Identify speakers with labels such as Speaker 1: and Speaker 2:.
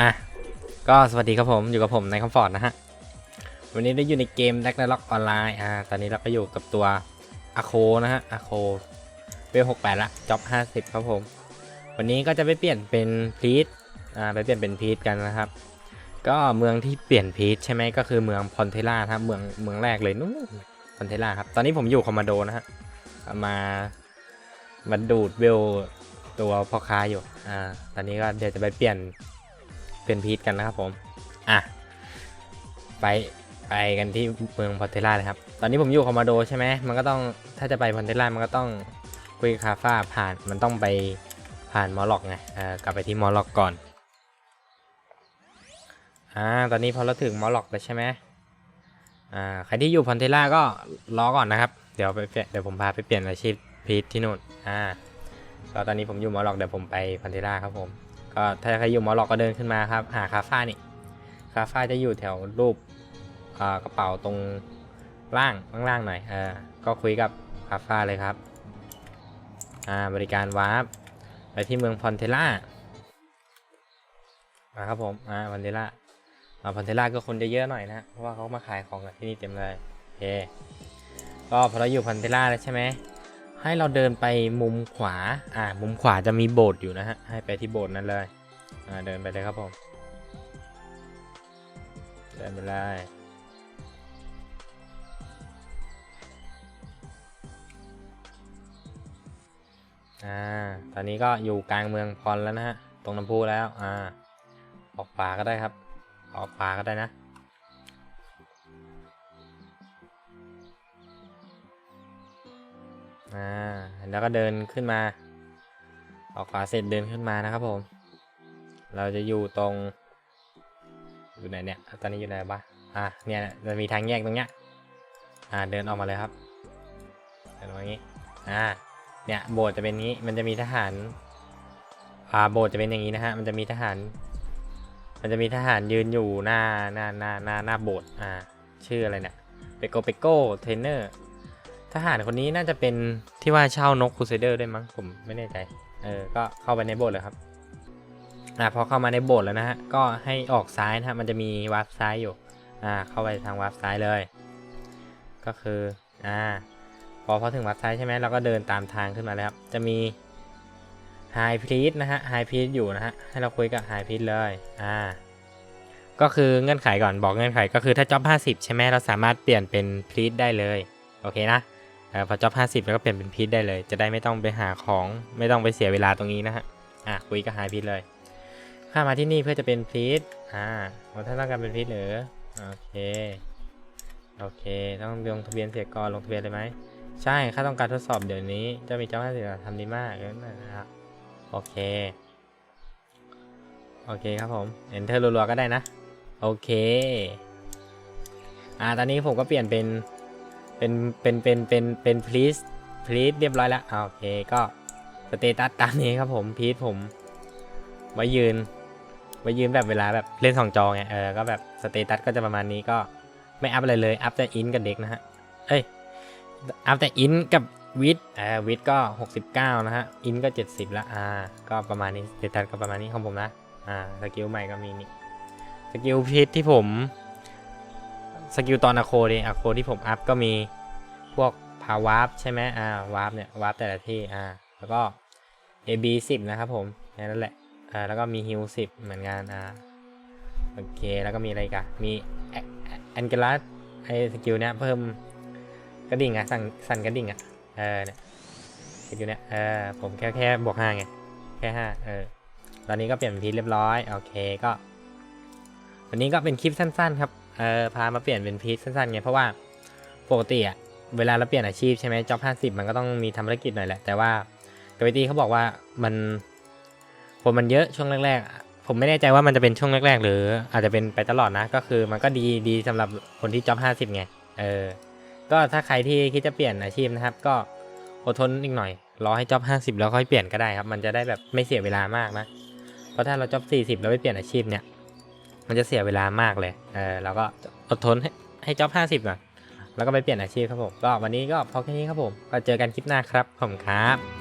Speaker 1: อะ ก็สวัสดีครับผมอยู่กับผมในคอมฟอร์ตนะฮะ วันนี้ได้อยู่ในเกม d a g n a r o k ออนไลน์อ่าตอนนี้เราก็อยู่กับตัวอาโคนะฮะอาโคเวล68ละจ็อบ50ครับผม วันนี้ก็จะไปเปลี่ยนเป็นพีทอ่าไปเปลี่ยนเป็นพีทกันนะครับ ก็เมืองที่เปลี่ยนพีทใช่ไหมก็คือเมืองพอนเทล่าครับเมืองเมืองแรกเลยนู่นพอนเทล่าครับตอนนี้ผมอยู่คอมมานโดนะฮะมามาดูดเวลตัวพ่อค้าอยู่ อ่า ตอนนี้ก็เดี๋ยวจะไปเปลี่ยน เป็นพีทกันนะครับผม อะ ไปไปกันที่เมืองพอนเทล่าเลยครับ ตอนนี้ผมอยู่คอมมาโดใช่ไหมมันก็ต้องถ้าจะไปพอนเทล่ามันก็ต้องคุยกับคาฟ้าผ่านมันต้องไปผ่านมอลล็อกไงเอ่อกลับไปที่มอลล็อกก่อนอ่าตอนนี้พอเราถึงมอลล็อกแล้วใช่ไหมอ่าใครที่อยู่พอนเทล่าก็รอก่อนนะครับ เดี๋ยวไปเปลี่ยนเดี๋ยวผมพาไปเปลี่ยนอาชีพพีทที่นู่นอ่าก็ตอนนี้ผมอยู่มอลล็อกเดี๋ยวผมไปพอนเทล่าครับผม ก็ถ้าใครอยู่มอลล็อกก็เดินขึ้นมาครับ หาคาฟ้านี่คาฟ้าจะอยู่แถวรูปกระเป๋าตรงล่างล่างๆหน่อยเออก็คุยกับคาฟ้าเลยครับอ่าบริการวาร์ปไปที่เมืองพอนเทล่ามาครับผมอ่าพอนเทล่าอ่าพอนเทล่าก็คนจะเยอะหน่อยนะเพราะว่าเขามาขายของที่นี่เต็มเลยโอเคก็พอเราอยู่พอนเทล่าแล้วใช่ไหม ให้เราเดินไปมุมขวา อ่า มุมขวาจะมีโบสถ์อยู่นะฮะ ให้ไปที่โบสถ์นั้นเลย อ่า เดินไปเลยครับผม เดินไปเลยอ่า ตอนนี้ก็อยู่กลางเมืองพรแล้วนะฮะ ตรงน้ำพุแล้ว อ่า ออกป่าก็ได้ครับ ออกป่าก็ได้นะ อ่าแล้วก็เดินขึ้นมา ออกขวาเสร็จเดินขึ้นมานะครับผม เราจะอยู่ตรง อยู่ไหนเนี่ย ตอนนี้อยู่ไหนบ้างอะเนี่ยจะมีทางแยกตรงเนี้ย อ่า เดินออกมาเลยครับ เดินมาอย่างนี้ อ่า เนี่ยโบสถ์จะเป็นนี้ มันจะมีทหาร อ่า โบสถ์จะเป็นอย่างนี้นะฮะ มันจะมีทหาร มันจะมีทหารยืนอยู่หน้าหน้าหน้าหน้าหน้าโบสถ์อ่า ชื่ออะไรเนี่ย เปโกเปโกเทรนเนอร์ ทหารคนนี้น่าจะเป็นที่ว่าเช่านกคูเซเดอร์ด้วยมั้งผมไม่แน่ใจ เออ ก็เข้าไปในโบสถ์เลยครับ อ่าพอเข้ามาในโบสถ์แล้วนะฮะ ก็ให้ออกซ้ายนะฮะ มันจะมีวาร์ปซ้ายอยู่ อ่า เข้าไปทางวาร์ปซ้ายเลย ก็คือ อ่า พอพอถึงวาร์ปซ้ายใช่ไหมเราก็เดินตามทางขึ้นมาแล้วครับ จะมีไฮพีทนะฮะไฮพีทอยู่นะฮะ ให้เราคุยกับไฮพีทเลย อ่า ก็คือเงื่อนไขก่อนบอกเงื่อนไขก็คือถ้าจ็อบ50 ใช่ไหมเราสามารถเปลี่ยนเป็นพีทได้เลย โอเคนะ เออพอจ็อบ50แล้วก็เปลี่ยนเป็นพีทได้เลย จะได้ไม่ต้องไปหาของไม่ต้องไปเสียเวลาตรงนี้นะฮะอะคุยกับไฮพีทเลยข้ามาที่นี่เพื่อจะเป็นพีทอ่าว่าถ้าต้องการเป็นพีทหรือโอเคโอเค ต้องลงทะเบียนเสียก่อนลงทะเบียนเลยไหมใช่ข้าต้องการทดสอบเดี๋ยวนี้เจะมีเจ้าหน้าที่ทำดีมากเลยนะครับโอเคโอเคครับผม enter รัวๆก็ได้นะ โอเค อ่า ตอนนี้ผมก็เปลี่ยนเป็น เป็นเป็นเป็นเป็นเป็น please please เรียบร้อยแล้วโอเคก็สเตตัสตามนี้ครับผมพีทผมไว้ยืนไว้ยืนแบบเวลาแบบเล่นสองจอไงเออก็แบบสเตตัสก็จะประมาณนี้ก็ไม่อัพอะไรเลยอัพแต่อินกับเด็กนะฮะเอ้ยอัพแต่อินกับวิดอ่าวิดก็ 69 นะฮะ อินก็ 70 ละอ่าก็ประมาณนี้สเตตัสก็ประมาณนี้ของผมนะ อ่า สกิลใหม่ก็มีนี่ สกิลพีทที่ผม สกิลตอนอะโคดีอะโคที่ผมอัพก็มีพวกพาวาร์ปใช่ไหมอ่าวาร์ปเนี่ยวาร์ปแต่ละที่อ่าแล้วก็ AB 10 นะครับผมแค่นั้นแหละอ่าแล้วก็มีฮิล10 เหมือนกันอ่าโอเคแล้วก็มีอะไรกันมีแอนเกลัสไอสกิลเนี้ยเพิ่มกระดิ่งอะสั่นสั่นกระดิ่งอะเออเนี่ยสกิลเนี้ยเออผมแค่แค่บวกห้าไงแค่ห้าเออตอนนี้ก็เปลี่ยนเป็นพีทเรียบร้อยโอเคก็ วันนี้ก็เป็นคลิปสั้น ๆ ครับ เออพามาเปลี่ยนเป็นพีทสั้นๆไงเพราะว่าปกติอะเวลาเราเปลี่ยนอาชีพใช่ไหมจ็อบห้าสิบมันก็ต้องมีทำธุรกิจหน่อยแหละ แต่ว่ากวิตี้เขาบอกว่ามันคนมันเยอะช่วงแรกๆ ผมไม่แน่ใจว่ามันจะเป็นช่วงแรก ๆ หรืออาจจะเป็นไปตลอดนะ ก็คือมันก็ดีดีสำหรับคนที่จ็อบห้าสิบไงเออก็ถ้าใครที่คิดจะเปลี่ยนอาชีพนะครับ ก็อดทนอีกหน่อยรอให้จ็อบห้าสิบแล้วค่อยเปลี่ยนก็ได้ครับ มันจะได้แบบไม่เสียเวลามากนะเพราะถ้าเราจ็อบสี่สิบแล้วไปเปลี่ยนอาชีพเนี่ย มันจะเสียเวลามากเลย เออเราก็อดทนให้ให้จ็อบห้าสิบก่อนแล้วก็ไปเปลี่ยนอาชีพครับผม ก็วันนี้ก็พอแค่นี้ครับผม ก็เจอกันคลิปหน้าครับผมครับ